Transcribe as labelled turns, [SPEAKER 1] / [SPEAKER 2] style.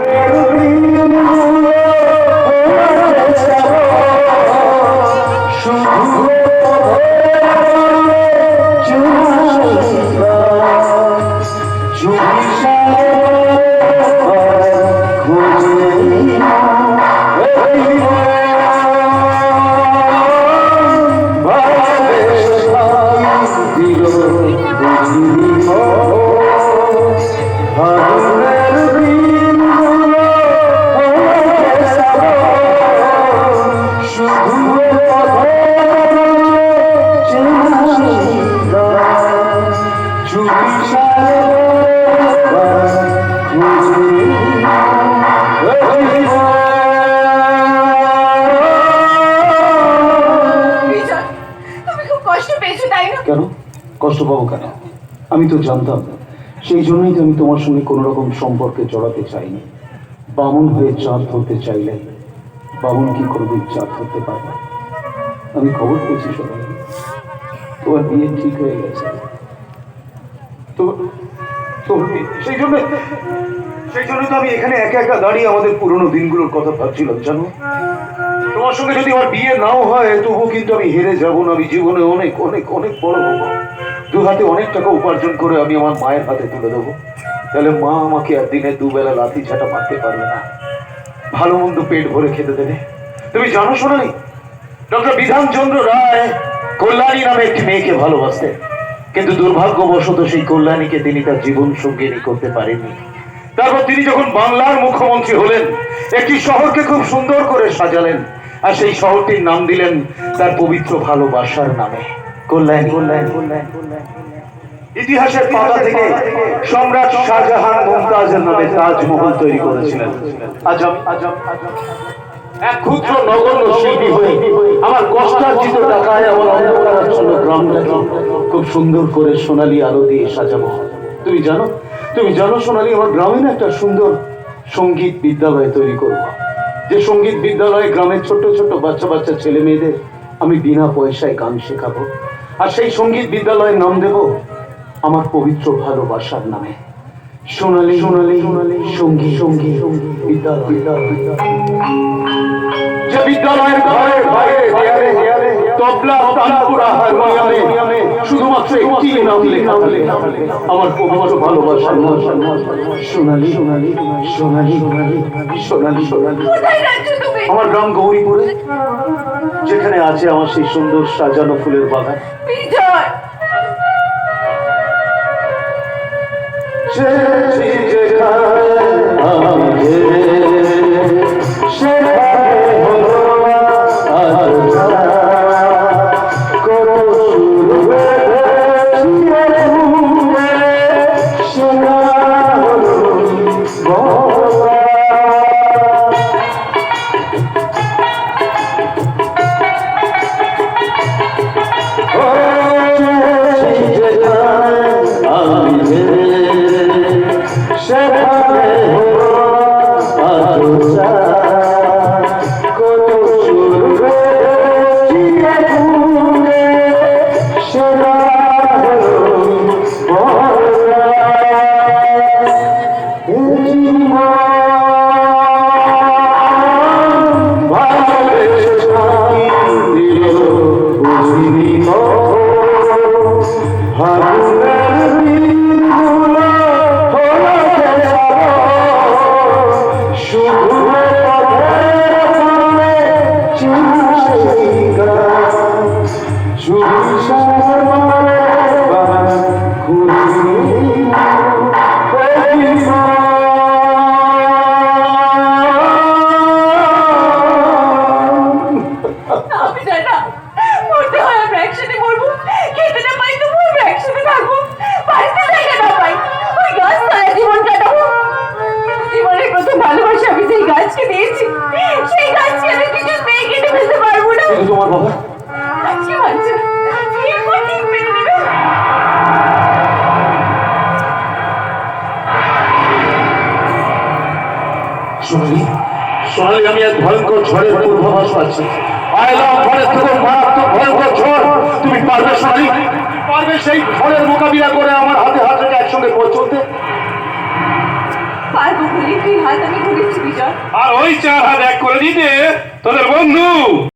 [SPEAKER 1] বিজয় কষ্ট
[SPEAKER 2] পাবো কেন? আমি তো জানতাম। সেই জন্যই তো আমি তোমার সঙ্গে কোনো রকম সম্পর্কে জড়াতে চাইনি। বামুন হয়ে চাঁদ ধরতে চাইলে বামুন কি কোনোদিন চাঁদ ধরতে পারবে আমি খবর পেয়েছি সবাই। তোমার বিয়ে ঠিক হয়ে গেছে। তো, সেই জন্য সেই জন্য তো আমি এখানে একা একা দাঁড়িয়ে আমাদের পুরনো দিনগুলোর কথা ভাবছিলাম, জানো? তোমার সঙ্গে যদি আমার বিয়ে নাও হয়, তবুও কিন্তু আমি হেরে যাব না। আমি জীবনে অনেক অনেক অনেক বড় হব দু হাতে অনেক টাকা উপার্জন করে আমি আমার মায়ের হাতে তুলে দেবো। তাহলে মা আমাকে আর দিনে দুবেলা লাথি ঝাঁটা মারতে পারবে না। ভালো মন্দ পেট ভরে খেতে দেবে। তুমি জানো শোনানি ডক্টর বিধানচন্দ্র রায় কল্যাণী নামে একটি মেয়েকে ভালোবাসতেন কিন্তু দুর্ভাগ্যবশত সেই কল্যাণীকে তিনি তার জীবন সঙ্গিনী করতে পারেননি। তারপর তিনি যখন বাংলার মুখ্যমন্ত্রী হলেন, একটি শহরকে খুব সুন্দর করে সাজালেন। আর সেই শহরটির নাম দিলেন তার পবিত্র ভালোবাসার নামে। কল্যাণ। কল্যাণ ইতিহাসের পাতা থেকে সম্রাট শাহজাহান মুমতাজের নামে তাজমহল তৈরি করেছিলেন। এক ক্ষুদ্র নগণ্য শিল্পী হয়ে আমার কষ্টার্জিত টাকায় আমার গ্রামটাকে খুব সুন্দর করে সোনালী আলো দিয়ে সাজাবো। তুমি জানো তুমি জানো সোনালী, আমার গ্রামীণ একটা সুন্দর সংগীত বিদ্যালয় তৈরি করব। যে সংগীত বিদ্যালয়ে গ্রামের ছোট ছোট বাচ্চা বাচ্চা ছেলে মেয়েদের আমি বিনা পয়সায় গান শেখাবো। আর সেই সংগীত বিদ্যালয়ের নাম দেব আমার পবিত্র ভালোবাসার নামে। সোনালি সোনালি সোনালি, সঙ্গী সঙ্গী সঙ্গী, বিদ্যালয়। বিদ্যালয় যে বিদ্যালয়ের তবলা তানপুরা হারমোনিয়ামে শুধুমাত্র একটি নাম লেখা হলে আমার পবিত্র ভালোবাসা সোনালী সোনালী সোনালী সোনালী সোনালী সোনালী।
[SPEAKER 1] কোথায় যাচ্ছ তুমি?
[SPEAKER 2] আমার গ্রাম গৌরীপুরে যেখানে আছে আমার সেই সুন্দর সাজানো ফুলের বাগান। যেখানে
[SPEAKER 1] আমি
[SPEAKER 2] সোনালি সোনালি আমি এক ভয়ঙ্কর ঝড়ের পূর্বাভাস পাচ্ছি। থেকে মারাত্মক ভয়ঙ্কর ঝড়। তুমি পারবে সোনালি পারবে সেই ঝড়ের মোকাবিলা করে আমার হাতে হাত রেখে একসঙ্গে পথ চলতে?
[SPEAKER 1] পারব বলে তুই হাত আমি ধরেছি বিজয়।
[SPEAKER 2] আর ওই চার হাত এক করে দিতে তোদের বন্ধু।